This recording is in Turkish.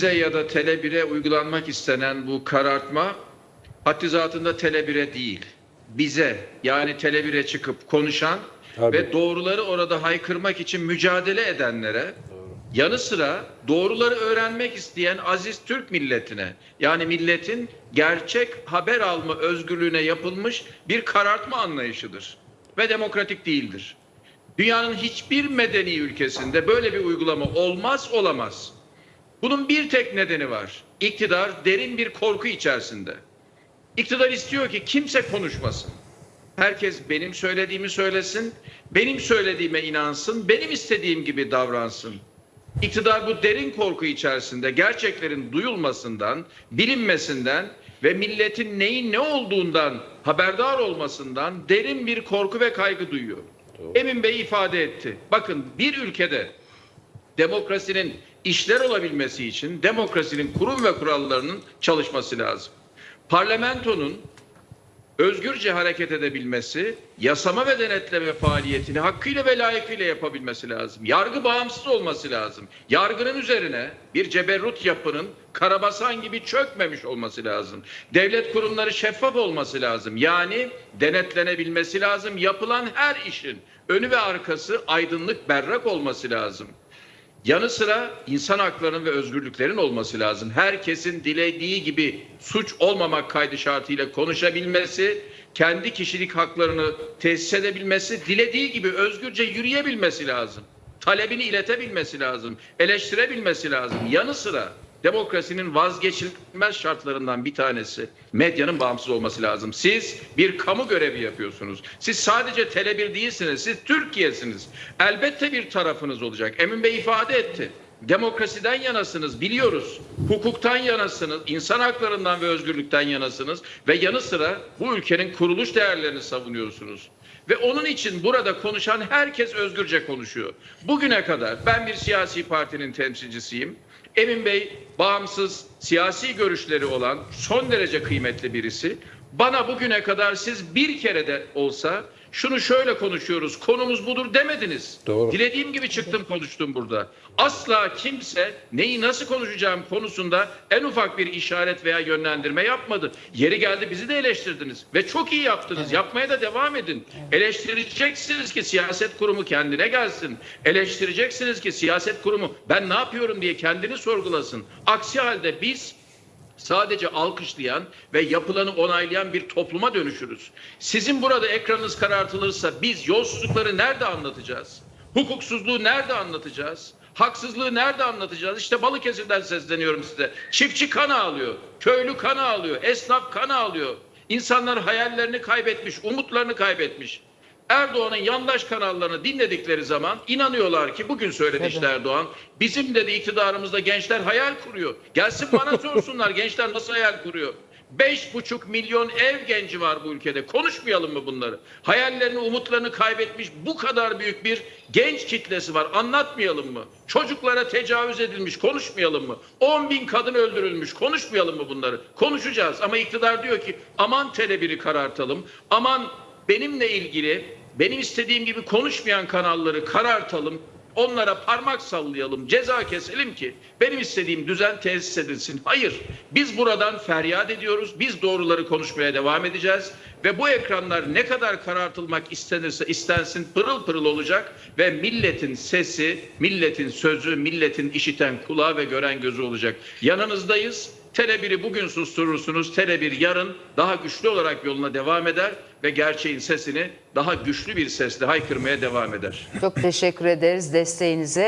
size ya da Tele1'e uygulanmak istenen bu karartma haddi zatında Tele1'e değil, bize yani Tele1'e çıkıp konuşan Tabii. ve doğruları orada haykırmak için mücadele edenlere yanı sıra doğruları öğrenmek isteyen aziz Türk milletine yani milletin gerçek haber alma özgürlüğüne yapılmış bir karartma anlayışıdır ve demokratik değildir. Dünyanın hiçbir medeni ülkesinde böyle bir uygulama olmaz olamaz. Bunun bir tek nedeni var. İktidar derin bir korku içerisinde. İktidar istiyor ki kimse konuşmasın. Herkes benim söylediğimi söylesin, benim söylediğime inansın, benim istediğim gibi davransın. İktidar bu derin korku içerisinde gerçeklerin duyulmasından, bilinmesinden ve milletin neyin ne olduğundan haberdar olmasından derin bir korku ve kaygı duyuyor. Emin Bey ifade etti. Bakın bir ülkede demokrasinin işler olabilmesi için demokrasinin kurum ve kurallarının çalışması lazım. Parlamentonun özgürce hareket edebilmesi, yasama ve denetleme faaliyetini hakkıyla ve layıkıyla yapabilmesi lazım. Yargı bağımsız olması lazım. Yargının üzerine bir ceberrut yapının karabasan gibi çökmemiş olması lazım. Devlet kurumları şeffaf olması lazım. Yani denetlenebilmesi lazım. Yapılan her işin önü ve arkası aydınlık, berrak olması lazım. Yanı sıra insan haklarının ve özgürlüklerin olması lazım. Herkesin dilediği gibi suç olmamak kaydı şartıyla konuşabilmesi, kendi kişilik haklarını tesis edebilmesi, dilediği gibi özgürce yürüyebilmesi lazım. Talebini iletebilmesi lazım, eleştirebilmesi lazım. Yanı sıra demokrasinin vazgeçilmez şartlarından bir tanesi medyanın bağımsız olması lazım. Siz bir kamu görevi yapıyorsunuz. Siz sadece Tele1 değilsiniz. Siz Türkiye'siniz. Elbette bir tarafınız olacak. Emin Bey ifade etti. Demokrasiden yanasınız biliyoruz. Hukuktan yanasınız, insan haklarından ve özgürlükten yanasınız ve yanı sıra bu ülkenin kuruluş değerlerini savunuyorsunuz. Ve onun için burada konuşan herkes özgürce konuşuyor. Bugüne kadar ben bir siyasi partinin temsilcisiyim. Emin Bey bağımsız siyasi görüşleri olan son derece kıymetli birisi. Bana bugüne kadar siz bir kere de olsa şunu şöyle konuşuyoruz, konumuz budur demediniz. Doğru. Dilediğim gibi çıktım konuştum burada. Asla kimse neyi nasıl konuşacağım konusunda en ufak bir işaret veya yönlendirme yapmadı. Yeri geldi bizi de eleştirdiniz ve çok iyi yaptınız. Yapmaya da devam edin. Eleştireceksiniz ki siyaset kurumu kendine gelsin. Eleştireceksiniz ki siyaset kurumu ben ne yapıyorum diye kendini sorgulasın. Aksi halde biz sadece alkışlayan ve yapılanı onaylayan bir topluma dönüşürüz. Sizin burada ekranınız karartılırsa biz yolsuzlukları nerede anlatacağız? Hukuksuzluğu nerede anlatacağız? Haksızlığı nerede anlatacağız? İşte Balıkesir'den sesleniyorum size. Çiftçi kan ağlıyor, köylü kan ağlıyor, esnaf kan ağlıyor. İnsanlar hayallerini kaybetmiş, umutlarını kaybetmiş. Erdoğan'ın yandaş kanallarını dinledikleri zaman inanıyorlar ki bugün söyledi işte Erdoğan. Bizim dedi iktidarımızda gençler hayal kuruyor. Gelsin bana sorsunlar gençler nasıl hayal kuruyor. Beş buçuk milyon ev genci var bu ülkede. Konuşmayalım mı bunları? Hayallerini, umutlarını kaybetmiş bu kadar büyük bir genç kitlesi var. Anlatmayalım mı? Çocuklara tecavüz edilmiş. Konuşmayalım mı? 10 bin kadın öldürülmüş. Konuşmayalım mı bunları? Konuşacağız. Ama iktidar diyor ki aman Tele1'i karartalım. Aman benimle ilgili benim istediğim gibi konuşmayan kanalları karartalım. Onlara parmak sallayalım, ceza keselim ki benim istediğim düzen tesis edilsin. Hayır, biz buradan feryat ediyoruz. Biz doğruları konuşmaya devam edeceğiz ve bu ekranlar ne kadar karartılmak istenirse istensin pırıl pırıl olacak ve milletin sesi, milletin sözü, milletin işiten kulağı ve gören gözü olacak. Yanınızdayız. Tele1'i bugün susturursunuz. Tele1 yarın daha güçlü olarak yoluna devam eder ve gerçeğin sesini daha güçlü bir sesle haykırmaya devam eder. Çok teşekkür ederiz desteğinize.